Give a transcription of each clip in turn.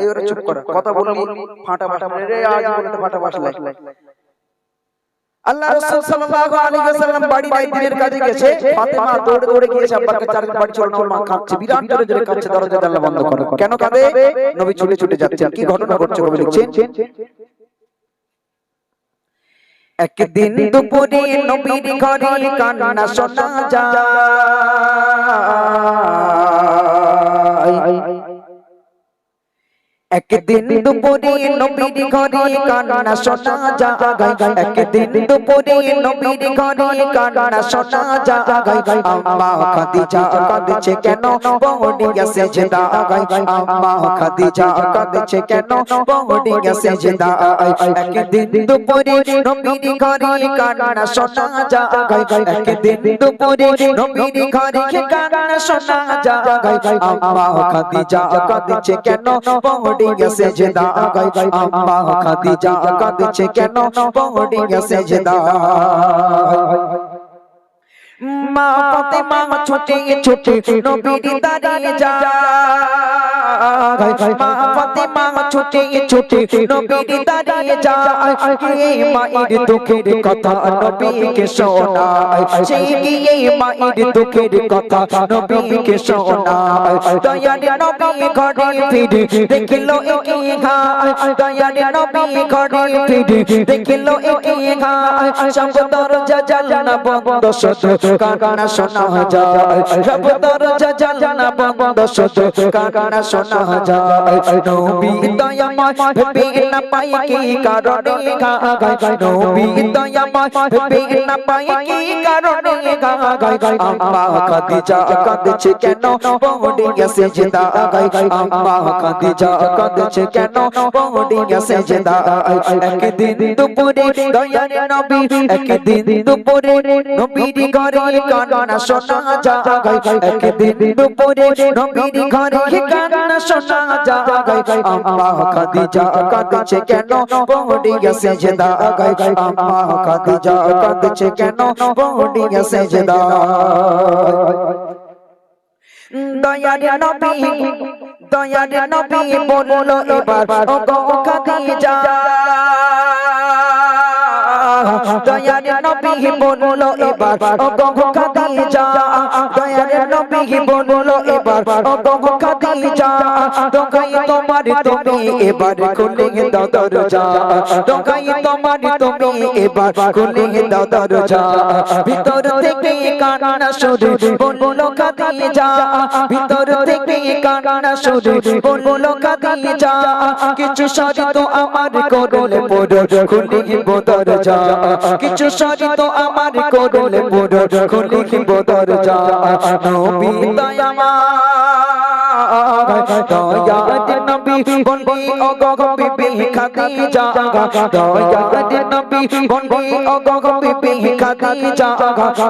এই ওরা চুপ কর কথা বললি ফাটা ফাটা বলে রে আজ বলতে ফাটা ফাটা আল্লাহ রাসূল সাল্লাল্লাহু আলাইহি ওয়াসাল্লাম বাড়ি নাই দিনের কাজে গেছে ফাতেমা দৌড়ে দৌড়ে গিয়েছে আব্বাকে চার বাড়ি চলো মা কাঁদছে বিরাট জোরে জোরে কাঁদছে দরজা জানলা বন্ধ করো। কেন কাঁদে? নবী ছুটে ছুটে যাচ্ছেন কি ঘটনা ঘটছে কবি লিখছেন একদিন দুপুরে নবীর ঘরে কান্না শোনা যায়। একদিন দুপুরে নবীর ঘরে কান্না শোনা যায়। একদিন দুপুরে নবীর ঘরে কান্না শোনা যায়। আম্মা খাদিজা কাঁদছে কেন? বৌড়িয়া সেজদা গায় আম্মা খাদিজা কাঁদছে কেন? বৌড়িয়া সেজদা একদিন দুপুরে নবীর ঘরে কান্না শোনা যায়। একদিন দুপুরে নবীর ঘরে কান্না শোনা যায়। আম্মা খাদিজা কাঁদছে কেন? বৌড়িয়া সেজদা গায় আম্মা খাদিজা কাঁদছে কেন? বৌড়িয়া সেজদা মা ফাতেমা ছুটে ছুটে নবীর দাঁড়িয়ে যায়। মা ফাতেমা ছুটে ছুটে, নবীর দাঁড়িয়ে যায়। কে মায়ের দুঃখের কথা নবীকে শোনায়। সে গিয়ে মায়ের দুঃখের কথা নবীকে শোনায়। দয়ার নবী ঘরে ফিরে দেখিলো একে ঘায় দয়ার নবী ঘরে ফিরে দেখিলো একে ঘায় সব দরজা জানলা বন্ধ শুধু কান্না শোনা যায়। সব দরজা জানলা বন্ধ শুধু কান্না শোনা যায় নবী দয়াময় ভেবে না পাই কি কারণে গায় নবী দয়াময় ভেবে না পাই কি কারণে গায় আম্মা খাদিজা কাঁদছে কেন বৌড়ি গেছে জিন্দা গায় আম্মা খাদিজা কাঁদছে কেন বৌড়ি গেছে জিন্দা একদিন দুপুরে দয়ার নবী একদিন দুপুরে নবীর ঘরে কান্না শোনা যায় একদিন দুপুরে নবীর ঘরে কান্না শোনা যায় আম্মা খাদিজা কাঁদছে কেন? বৌড়ি গেছে গায় আম্মা খাদিজা কাঁদছে কেন? বৌড়ি গেছে দয়ার নবী দয়ার নবী বলল এবার ও গো খাদিজা দয়ার নবী বলল এবার ও গো খাদিজা দয়ার নবী বলল এবার ও গো খাদিজা দোকাই তোমার তুমি এবার খুলে দাও দরজা। দোকাই তোমার তুমি এবার খুলে দাও দরজা। ভিতর থেকে কান্না শুরু বলল খাদিজা ভিতর থেকে কান্না শুরু বলল খাদিজা কিছু সারি তো আমার করলে পড়ো খুলিব দরজা। কিছু সারি তো আমার করলে পড়ো খুলিব দরজা। নবী দয়ামা। দয়াত নবী বলি ও গো বিবি খাদিজা। দয়াত নবী বলি ও গো বিবি খাদিজা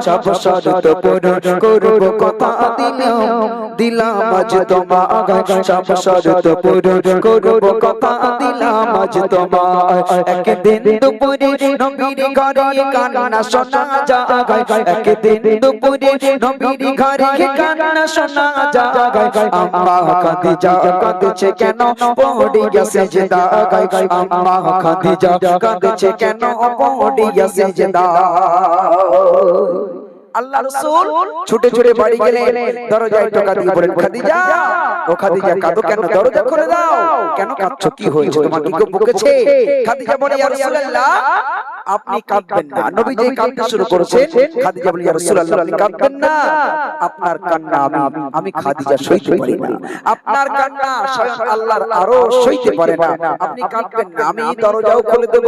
সব শরত পূরণ করব কথা দিলাম দিলাম আজ তোমা সব শরত পূরণ করব কথা দিলাম আজ তোমা একদিন দুপুরে নবীর ঘরে কান্না শোনা যায়। একদিন দুপুরে নবীর ঘরে কান্না শোনা যায়। আম্মা খাদিজা কাঁদছে কেন? পড়ে গেছে জেদা আম্মা খাদিজা কাঁদছে কেন? পড়ে গেছে জেদা আল্লাহ রাসূল ছুটে ছুটে বাড়ি গেলেন। দরজায় টোকা দিয়ে বলেন খাদিজা ও খাদিজা কাঁদো কেন? দরজা খুলে দাও। কেন? কাঁদছো? কি হয়েছে? তোমার কি কেউ বকেছে? খাদিজা বলে ইয়া রাসূলুল্লাহ আপনি কাঁদবেন না নবী যে কাঁদতে শুরু করেছেন খাদিজা বলে ইয়া রাসূলুল্লাহ আপনি কাঁদবেন না আপনার কান্না আমি আমি খাদিজা সইতে পারি না আপনার কান্না স্বয়ং আল্লাহর আরও সইতে পারে না আপনি কাঁদবেন না আমি দরজাও খুলে দেব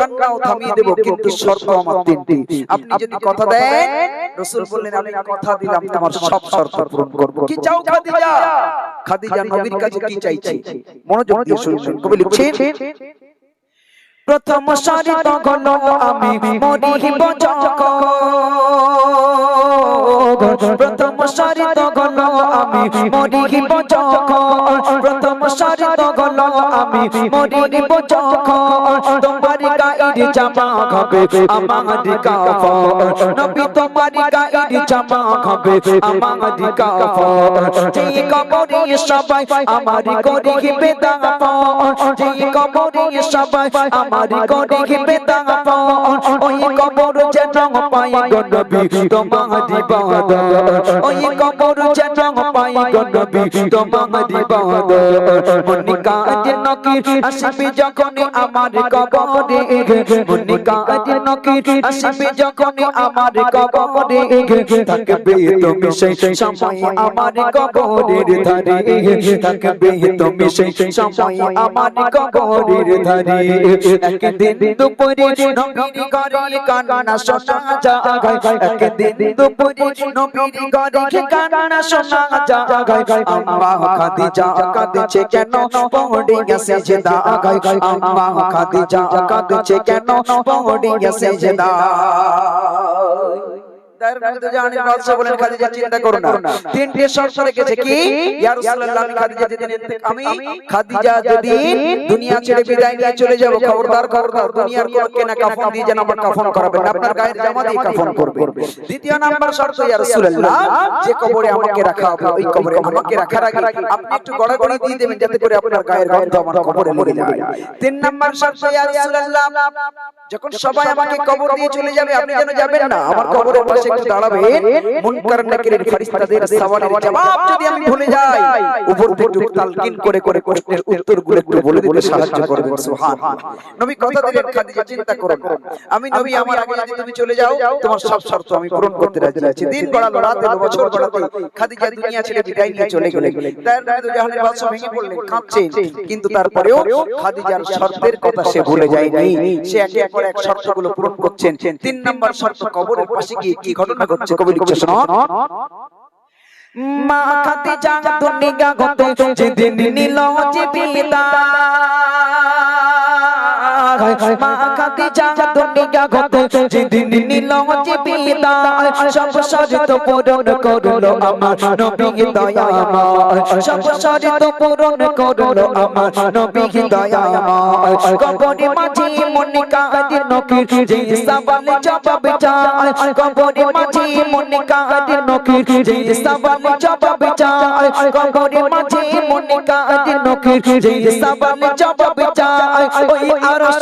কান্নাও থামিয়ে দেব কিন্তু শর্ত আমার তিনটি আপনি যদি কথা দেন রাসূল বললেন আমি কথা দিলাম তোমার সব শর্ত পূরণ করব কি চাও খাদিজা খাদিজা নবীর কাছে কি চাইছে মনোযোগ দিয়ে শুনবেন কবি লিখছেন প্রথম সারি তখন আমি মরিব প্রথম সারি তখন আমি মরিব প্রথম সারি তখন আমি মরিব তোমার গায়ের জামা হবে আমার কাফন নবী তোমার গায়ের জামা হবে আমার কাফন যেই কবরে সবাই আমার করিবে দাফন যেই কবরে সবাই আমার করিবে দাফন ওই কবর যেন পাই গো নবী, তোমার ইবাদত। ওই কবর যেন পাই গো নবী, তোমার ইবাদত। মনি কাজ নকির আসবে যখন আমার কবরে। মনি কাজ নকির আসবে যখন আমার কবরে। থাকবে তুমি সেই সময় আমার কবরের ধারে। থাকবে তুমি সেই সময় আমার কবরের ধারে। একদিন দুপুরে নবীর ঘরে কান্না শোনা যায়। একদিন দুপুরে নবীর ঘরে কান্না শোনা যায়। আম্মা খাদিজা কাঁদছে কেন? পড়ে গেছে জেদা আম্মা খাদিজা কাঁদছে কেন পড়ে গেছে জেদা তার মধ্যে জাহানের বাদশা বলেন খাদিজা চিন্তা করো না। তিনটে শর্ত রেখেছে কি? ইয়া রাসূলুল্লাহ আমি খাদিজা যেদিন আমি খাদিজা যেদিন দুনিয়া ছেড়ে বিদায় নিয়ে চলে যাব খবরদার খবরদার দুনিয়ার কোন কেনা কাফন দিয়ে যেন আমার কাফন করাবেন না, আপনার গায়ের জামা দিয়ে কাফন করবেন দ্বিতীয় নাম্বার শর্ত ইয়া রাসূলুল্লাহ যে কবরে আমাকে রাখা হবে ওই কবরে আমাকে রাখার আগে আপনি একটু গড়াগড়ি দিয়ে দেবেন যাতে করে আপনার গায়ের গন্ধ আমার কবরে লেগে যায়। তিন নাম্বার শর্ত ইয়া রাসূলুল্লাহ যখন সবাই আমাকে কবর দিয়ে চলে যাবে আপনি যেন যাবেন না আমার কবরের পাশে একটু দাঁড়াবেন মুনকার নাকিরের ফেরেশতাদের সওয়ালের জবাব যদি আমি ভুলে যাই উপর থেকে তালকিন করে করে প্রশ্নের উত্তরগুলো একটু বলে বলে সাহায্য করবেন সুবহানাল্লাহ নবী কথা দিলেন খাদিজা চিন্তা করো আমি নবী আমার আগে যদি তুমি চলে যাও তোমার সব শর্ত আমি পূরণ করতে রাজি আছি দিন গড়ালো রাত এলো বছর গড়াতে খাদিজা দুনিয়া ছেড়ে বিদায় নিয়ে চলে গেলেন তার তো জাহানের বাদশা ভেঙে পড়লেন কাঁদছেন কিন্তু তারপরেও খাদিজার শর্তের কথা সে ভুলে যায়নি সে একের পর এক শর্তগুলো পূরণ করছেন। তিন নাম্বার শর্ত, কবরের পাশে গিয়ে কি ঘটনা ঘটছে? কবি লিখছে, শোনো। মা খাদিজা দুনিয়া গতে, যেদিন নিল জীবিতা। মা খাদিজা দুনিয়া গতে যেদিন নিল জীবিতা সব শর্ত পূরণ করল আমার নবী দয়াময় সব শর্ত পূরণ করল আমার নবী দয়াময় কবরে মাঝে মনে কাঁদে নকির যে সবাল জবাব চায় কবরে মাঝে মনে কাঁদে নকির যে সবাল জবাব চায় কবরে মাঝে মনে কাঁদে নকির যে সবাল জবাব চায় ওই আরশ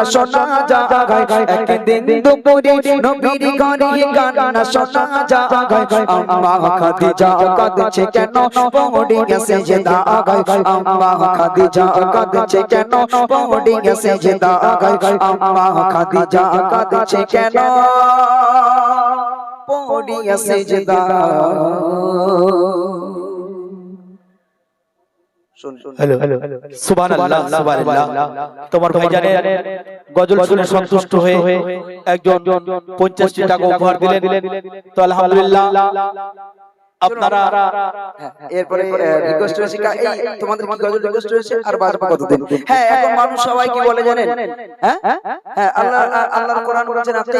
শোনা যায়। একদিন দুপুরে নবীর ঘরে কান্না শোনা যায়। আম্মা খাদিজা কাঁদছে কেন? পড়ে গেছে যে দাগায় আম্মা খাদিজা কাঁদছে কেন? পড়ে গেছে যে দাগায় আম্মা খাদিজা কাঁদছে কেন? পড়ে গেছে যে হ্যালো সুবহানাল্লাহ সুবহানাল্লাহ তোমার ভাইজানের গজল শুনে সন্তুষ্ট হয়ে একজন 50 টাকা উপহার দিলেন। তো আলহামদুলিল্লাহ আপনারা এরপরে রিকোয়েস্ট হয়েছে এই তোমাদের কি গজল রিকোয়েস্ট হয়েছে আর বাজবে কতদিন? হ্যাঁ এখন মানুষ সবাই কি বলে জানেন? হ্যাঁ হ্যাঁ? আল্লাহ আল্লাহর কোরআন বলছেন আপনি